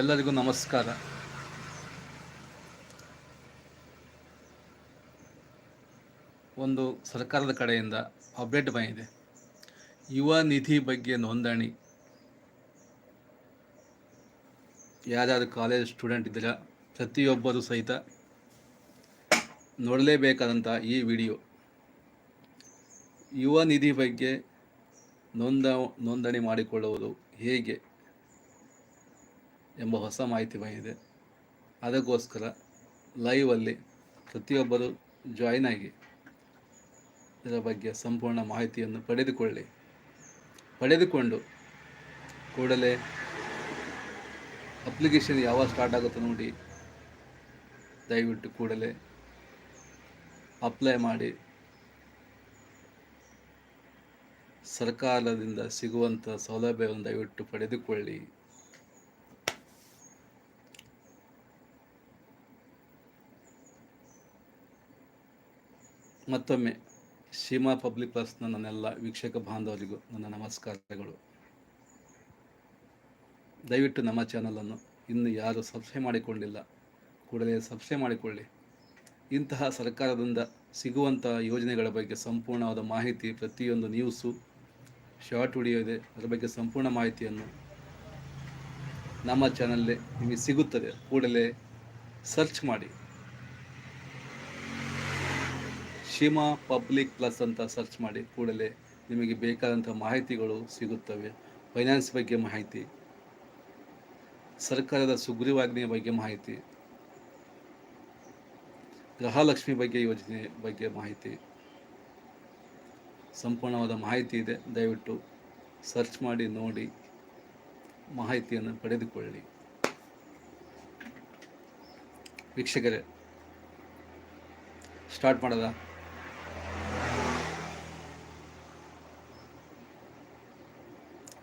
ಎಲ್ಲರಿಗೂ ನಮಸ್ಕಾರ. ಒಂದು ಸರ್ಕಾರದ ಕಡೆಯಿಂದ ಅಪ್ಡೇಟ್ ಬಂದಿದೆ. ಯುವ ನಿಧಿ ಬಗ್ಗೆ ನೋಂದಣಿ. ಯಾರ್ಯಾರು ಕಾಲೇಜ್ ಸ್ಟೂಡೆಂಟ್ ಇದ್ದೀರಾ, ಪ್ರತಿಯೊಬ್ಬರು ಸಹಿತ ನೋಡಲೇಬೇಕಾದಂಥ ಈ ವಿಡಿಯೋ. ಯುವ ನಿಧಿ ಬಗ್ಗೆ ನೋಂದ, ನೋಂದಣಿ ಮಾಡಿಕೊಳ್ಳುವುದು ಹೇಗೆ? ಎಂಬ ಹೊಸ ಮಾಹಿತಿ ಬಂದಿದೆ. ಅದಕ್ಕೋಸ್ಕರ ಲೈವಲ್ಲಿ ಪ್ರತಿಯೊಬ್ಬರು ಜಾಯಿನ್ ಆಗಿ ಇದರ ಬಗ್ಗೆ ಸಂಪೂರ್ಣ ಮಾಹಿತಿಯನ್ನು ಪಡೆದುಕೊಳ್ಳಿ. ಪಡೆದುಕೊಂಡು ಕೂಡಲೇ ಅಪ್ಲಿಕೇಶನ್ ಯಾವಾಗ ಸ್ಟಾರ್ಟ್ ಆಗುತ್ತೋ ನೋಡಿ ದಯವಿಟ್ಟು ಕೂಡಲೇ ಅಪ್ಲೈ ಮಾಡಿ. ಸರ್ಕಾರದಿಂದ ಸಿಗುವಂಥ ಸೌಲಭ್ಯವನ್ನು ದಯವಿಟ್ಟು ಪಡೆದುಕೊಳ್ಳಿ. ಮತ್ತೊಮ್ಮೆ ಸೀಮಾ ಪಬ್ಲಿಕ್ ಪ್ಲಸ್ನ ನನ್ನೆಲ್ಲ ವೀಕ್ಷಕ ಬಾಂಧವರಿಗೂ ನನ್ನ ನಮಸ್ಕಾರಗಳು. ದಯವಿಟ್ಟು ನಮ್ಮ ಚಾನಲನ್ನು ಇನ್ನು ಯಾರು ಸಬ್ಸ್ಕ್ರೈಬ್ ಮಾಡಿಕೊಂಡಿಲ್ಲ, ಕೂಡಲೇ ಸಬ್ಸ್ಕ್ರೈಬ್ ಮಾಡಿಕೊಳ್ಳಿ. ಇಂತಹ ಸರ್ಕಾರದಿಂದ ಸಿಗುವಂತಹ ಯೋಜನೆಗಳ ಬಗ್ಗೆ ಸಂಪೂರ್ಣವಾದ ಮಾಹಿತಿ ಪ್ರತಿಯೊಂದು ನ್ಯೂಸು, ಶಾರ್ಟ್ ವಿಡಿಯೋ ಇದೆ, ಅದರ ಬಗ್ಗೆ ಸಂಪೂರ್ಣ ಮಾಹಿತಿಯನ್ನು ನಮ್ಮ ಚಾನಲ್ಲೇ ನಿಮಗೆ ಸಿಗುತ್ತದೆ. ಕೂಡಲೇ ಸರ್ಚ್ ಮಾಡಿ. ಶಿಮಾ ಪಬ್ಲಿಕ್ ಪ್ಲಸ್ ಅಂತ ಸರ್ಚ್ ಮಾಡಿ ಕೂಡಲೇ ನಿಮಗೆ ಬೇಕಾದಂಥ ಮಾಹಿತಿಗಳು ಸಿಗುತ್ತವೆ. ಫೈನಾನ್ಸ್ ಬಗ್ಗೆ ಮಾಹಿತಿ, ಸರ್ಕಾರದ ಸುಗ್ರೀವಾಜ್ಞೆಯ ಬಗ್ಗೆ ಮಾಹಿತಿ, ಗೃಹಲಕ್ಷ್ಮಿ ಬಗ್ಗೆ ಯೋಜನೆ ಬಗ್ಗೆ ಮಾಹಿತಿ. ಸಂಪೂರ್ಣವಾದ ಮಾಹಿತಿ ಇದೆ. ದಯವಿಟ್ಟು ಸರ್ಚ್ ಮಾಡಿ, ನೋಡಿ, ಮಾಹಿತಿಯನ್ನು ಪಡೆದುಕೊಳ್ಳಿ. ವೀಕ್ಷಕರೇ, ಸ್ಟಾರ್ಟ್ ಮಾಡೋದಾ?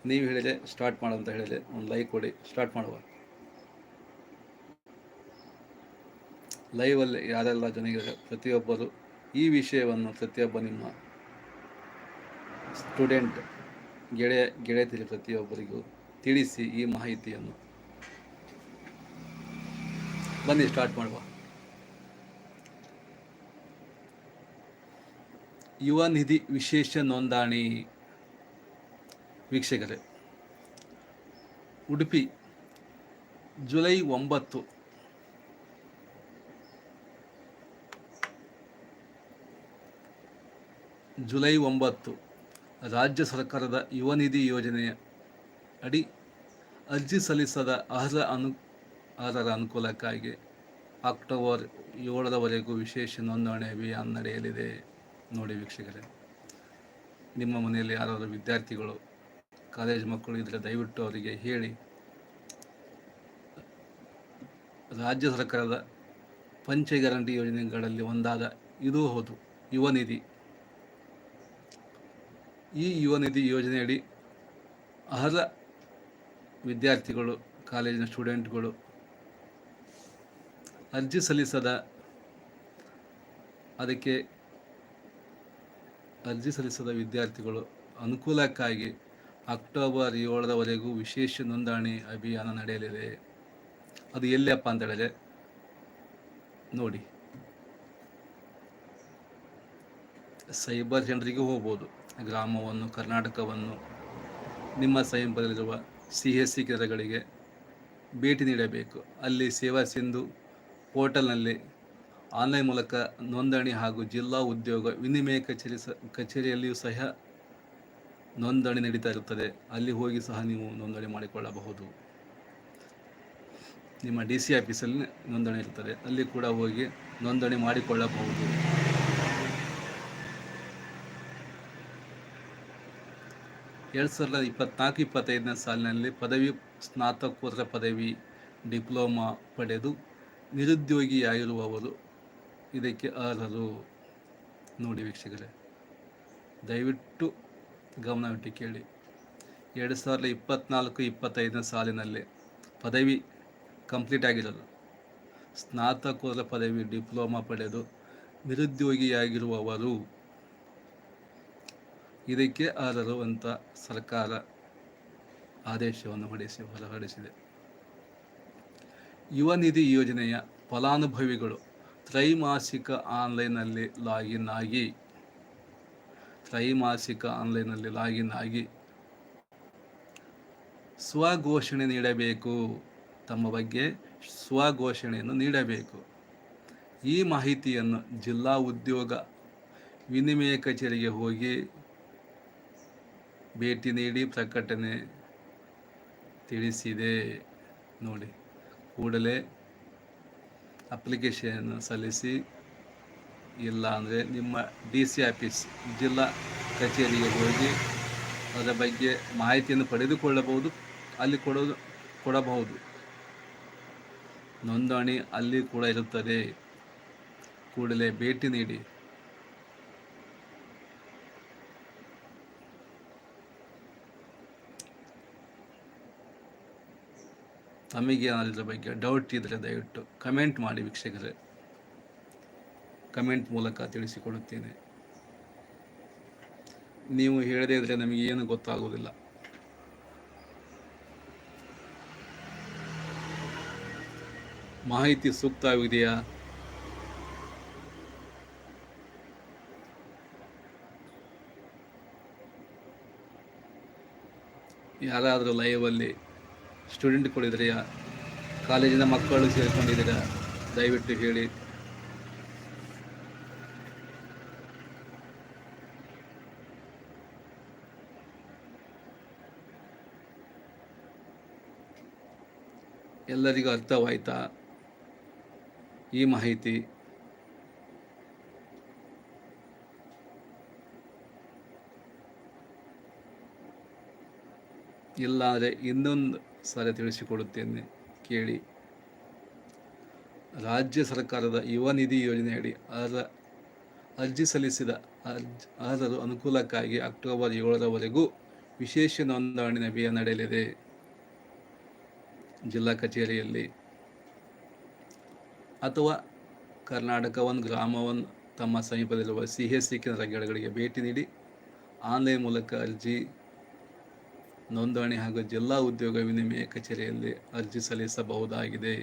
ನೀವು ಹೇಳಿದೆ ಸ್ಟಾರ್ಟ್ ಮಾಡು ಅಂತ ಹೇಳಿದೆ ಒಂದು ಲೈಕ್ ಕೊಡಿ ಸ್ಟಾರ್ಟ್ ಮಾಡುವ. ಲೈವಲ್ಲಿ ಯಾರೆಲ್ಲ ಜನರಿಗೆ ಪ್ರತಿಯೊಬ್ಬರು ಈ ವಿಷಯವನ್ನು ಪ್ರತಿಯೊಬ್ಬ ನಿಮ್ಮ ಸ್ಟೂಡೆಂಟ್ ಗೆಳೆಯ ಗೆಳೆಯತಿರಿ ಪ್ರತಿಯೊಬ್ಬರಿಗೂ ತಿಳಿಸಿ ಈ ಮಾಹಿತಿಯನ್ನು. ಬನ್ನಿ ಸ್ಟಾರ್ಟ್ ಮಾಡುವ. ಯುವ ನಿಧಿ ವಿಶೇಷ ನೋಂದಣಿ. ವೀಕ್ಷಕರೇ, ಉಡುಪಿ, ಜುಲೈ ಒಂಬತ್ತು. ಜುಲೈ ಒಂಬತ್ತು, ರಾಜ್ಯ ಸರ್ಕಾರದ ಯುವ ನಿಧಿ ಯೋಜನೆಯ ಅಡಿ ಅರ್ಜಿ ಸಲ್ಲಿಸದ ಅರ್ಹ ಅನು, ಅರ್ಹರ ಅನುಕೂಲಕ್ಕಾಗಿ ಅಕ್ಟೋಬರ್ ಏಳರವರೆಗೂ ವಿಶೇಷ ನೋಂದಣಿ ಅಭಿಯಾನ ನಡೆಯಲಿದೆ. ನೋಡಿ ವೀಕ್ಷಕರೇ, ನಿಮ್ಮ ಮನೆಯಲ್ಲಿ ಯಾರಾದರೂ ವಿದ್ಯಾರ್ಥಿಗಳು ಕಾಲೇಜ್ ಮಕ್ಕಳು ಇದ್ದರೆ ದಯವಿಟ್ಟು ಅವರಿಗೆ ಹೇಳಿ. ರಾಜ್ಯ ಸರ್ಕಾರದ ಪಂಚ ಗ್ಯಾರಂಟಿ ಯೋಜನೆಗಳಲ್ಲಿ ಒಂದಾದ ಇದು ಹೌದು, ಯುವ ನಿಧಿ. ಈ ಯುವ ನಿಧಿ ಯೋಜನೆಯಡಿ ಅರ್ಹ ವಿದ್ಯಾರ್ಥಿಗಳು, ಕಾಲೇಜಿನ ಸ್ಟೂಡೆಂಟ್ಗಳು ಅರ್ಜಿ ಸಲ್ಲಿಸದ, ಅದಕ್ಕೆ ಅರ್ಜಿ ಸಲ್ಲಿಸದ ವಿದ್ಯಾರ್ಥಿಗಳು ಅನುಕೂಲಕ್ಕಾಗಿ ಅಕ್ಟೋಬರ್ ಏಳರವರೆಗೂ ವಿಶೇಷ ನೋಂದಣಿ ಅಭಿಯಾನ ನಡೆಯಲಿದೆ. ಅದು ಎಲ್ಲಿಯಪ್ಪ ಅಂತ ಹೇಳಿದ್ರೆ, ನೋಡಿ. ಸೈಬರ್ ಜನರಿಗೆ ಹೋಗ್ಬೋದು. ಗ್ರಾಮವನ್ನು, ಕರ್ನಾಟಕವನ್ನು, ನಿಮ್ಮ ಸಮೀಪದಲ್ಲಿರುವ ಸಿ ಎಸ್ ಸಿ ಕೇಂದ್ರಗಳಿಗೆ ಭೇಟಿ ನೀಡಬೇಕು. ಅಲ್ಲಿ ಸೇವಾ ಸಿಂಧು ಪೋರ್ಟಲ್ನಲ್ಲಿ ಆನ್ಲೈನ್ ಮೂಲಕ ನೋಂದಣಿ ಹಾಗೂ ಜಿಲ್ಲಾ ಉದ್ಯೋಗ ವಿನಿಮಯ ಕಚೇರಿ ಸ, ಕಚೇರಿಯಲ್ಲಿಯೂ ಸಹ ನೋಂದಣಿ ನಡೀತಾ ಇರುತ್ತದೆ. ಅಲ್ಲಿ ಹೋಗಿ ಸಹ ನೀವು ನೋಂದಣಿ ಮಾಡಿಕೊಳ್ಳಬಹುದು. ನಿಮ್ಮ ಡಿ ಸಿ ಆಫೀಸಲ್ಲಿ ನೋಂದಣಿ ಇರ್ತದೆ. ಅಲ್ಲಿ ಕೂಡ ಹೋಗಿ ನೋಂದಣಿ ಮಾಡಿಕೊಳ್ಳಬಹುದು. ಎರಡು ಸಾವಿರದ ಇಪ್ಪತ್ನಾಲ್ಕು, ಇಪ್ಪತ್ತೈದನೇ ಸಾಲಿನಲ್ಲಿ ಪದವಿ, ಸ್ನಾತಕೋತ್ತರ ಪದವಿ, ಡಿಪ್ಲೊಮಾ ಪಡೆದು ನಿರುದ್ಯೋಗಿಯಾಗಿರುವವರು ಇದಕ್ಕೆ ಅರ್ಹರು. ನೋಡಿ ವೀಕ್ಷಕರೇ, ದಯವಿಟ್ಟು ಗಮನವಿಟ್ಟು ಕೇಳಿ. ಎರಡು ಸಾವಿರದ ಇಪ್ಪತ್ತ್ನಾಲ್ಕು ಇಪ್ಪತ್ತೈದನೇ ಸಾಲಿನಲ್ಲಿ ಪದವಿ ಕಂಪ್ಲೀಟ್ ಆಗಿರಲು ಸ್ನಾತಕೋತ್ತರ ಪದವಿ ಡಿಪ್ಲೊಮಾ ಪಡೆದು ನಿರುದ್ಯೋಗಿಯಾಗಿರುವವರು ಇದಕ್ಕೆ ಅರ್ಹರು ಅಂತ ಸರ್ಕಾರ ಆದೇಶವನ್ನು ಹೊರಡಿಸಿ ಹೊರಡಿಸಿದೆ ಯುವ ನಿಧಿ ಯೋಜನೆಯ ಫಲಾನುಭವಿಗಳು ತ್ರೈಮಾಸಿಕ ಆನ್ಲೈನ್ನಲ್ಲಿ ಲಾಗಿನ್ ಆಗಿ ತ್ರೈಮಾಸಿಕ ಆನ್ಲೈನ್ನಲ್ಲಿ ಲಾಗಿನ್ ಆಗಿ ಸ್ವಘೋಷಣೆ ನೀಡಬೇಕು. ತಮ್ಮ ಬಗ್ಗೆ ಸ್ವಘೋಷಣೆಯನ್ನು ನೀಡಬೇಕು. ಈ ಮಾಹಿತಿಯನ್ನು ಜಿಲ್ಲಾ ಉದ್ಯೋಗ ವಿನಿಮಯ ಕಚೇರಿಗೆ ಹೋಗಿ ಭೇಟಿ ನೀಡಿ ಪ್ರಕಟಣೆ ತಿಳಿಸಿದೆ. ನೋಡಿ, ಕೂಡಲೇ ಅಪ್ಲಿಕೇಶನ್ ಸಲ್ಲಿಸಿ ಇಲ್ಲ ಅಂದರೆ ನಿಮ್ಮ ಡಿ ಸಿ ಆಫೀಸ್, ಜಿಲ್ಲಾ ಕಚೇರಿಗೆ ಹೋಗಿ ಅದರ ಬಗ್ಗೆ ಮಾಹಿತಿಯನ್ನು ಪಡೆದುಕೊಳ್ಳಬಹುದು, ಅಲ್ಲಿ ಕೊಡೋದು, ಕೊಡಬಹುದು. ನೋಂದಣಿ ಅಲ್ಲಿ ಕೂಡ ಇರುತ್ತದೆ. ಕೂಡಲೇ ಭೇಟಿ ನೀಡಿ. ತಮಗೆ ಏನಾದರೂ ಬಗ್ಗೆ ಡೌಟ್ ಇದ್ದರೆ ದಯವಿಟ್ಟು ಕಮೆಂಟ್ ಮಾಡಿ ವೀಕ್ಷಕರೇ. ಕಮೆಂಟ್ ಮೂಲಕ ತಿಳಿಸಿಕೊಡುತ್ತೇನೆ. ನೀವು ಹೇಳದೇ ಇದ್ರೆ ನಮಗೆ ಏನು ಗೊತ್ತಾಗುವುದಿಲ್ಲ. ಮಾಹಿತಿ ಸೂಕ್ತವಿದೆಯಾ ಯಾರಾದರೂ ಲೈವಲ್ಲಿ ಸ್ಟೂಡೆಂಟ್ ಕೊಡಿದ್ರೆಯಾ? ಕಾಲೇಜಿನ ಮಕ್ಕಳು ಸೇರಿಕೊಂಡಿದ್ದೀರಾ? ದಯವಿಟ್ಟು ಹೇಳಿ. ಎಲ್ಲರಿಗೂ ಅರ್ಥವಾಯ್ತಾ? ಈ ಮಾಹಿತಿ ಇಲ್ಲಾದರೆ ಇನ್ನೊಂದು ಸಾರಿ ತಿಳಿಸಿಕೊಡುತ್ತೇನೆ ಕೇಳಿ. ರಾಜ್ಯ ಸರ್ಕಾರದ ಯುವ ನಿಧಿ ಯೋಜನೆಯಡಿ ಅರ್ಹ ಅರ್ಜಿ ಸಲ್ಲಿಸಿದ ಅರ್ಜ್ ಅರ್ಹರು ಅನುಕೂಲಕ್ಕಾಗಿ ಅಕ್ಟೋಬರ್ ಏಳರವರೆಗೂ ವಿಶೇಷ ನೋಂದಣಿ ಅಭಿಯಾನ ನಡೆಯಲಿದೆ. ಜಿಲ್ಲಾ ಕಚೇರಿಯಲ್ಲಿ ಅಥವಾ ಕರ್ನಾಟಕ ಒಂದು ಗ್ರಾಮವನ್ನು ತಮ್ಮ ಸಮೀಪದಲ್ಲಿರುವ ಸಿ ಎಸ್ ಸಿ ಕೇಂದ್ರಗಳಿಗೆ ಭೇಟಿ ನೀಡಿ ಆನ್ಲೈನ್ ಮೂಲಕ ಅರ್ಜಿ ನೋಂದಣಿ ಹಾಗೂ ಜಿಲ್ಲಾ ಉದ್ಯೋಗ ವಿನಿಮಯ ಕಚೇರಿಯಲ್ಲಿ ಅರ್ಜಿ ಸಲ್ಲಿಸಬಹುದಾಗಿದೆ.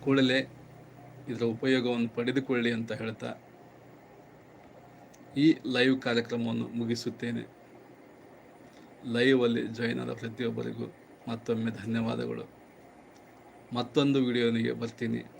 ಕೂಡಲೇ ಇದರ ಉಪಯೋಗವನ್ನು ಪಡೆದುಕೊಳ್ಳಿ ಅಂತ ಹೇಳ್ತಾ ಈ ಲೈವ್ ಕಾರ್ಯಕ್ರಮವನ್ನು ಮುಗಿಸುತ್ತೇನೆ. ಲೈವಲ್ಲಿ ಜಾಯಿನ್ ಆದ ಪ್ರತಿಯೊಬ್ಬರಿಗೂ ಮತ್ತೊಮ್ಮೆ ಧನ್ಯವಾದಗಳು. ಮತ್ತೊಂದು ವಿಡಿಯೋನಿಗೆ ಬರ್ತೀನಿ.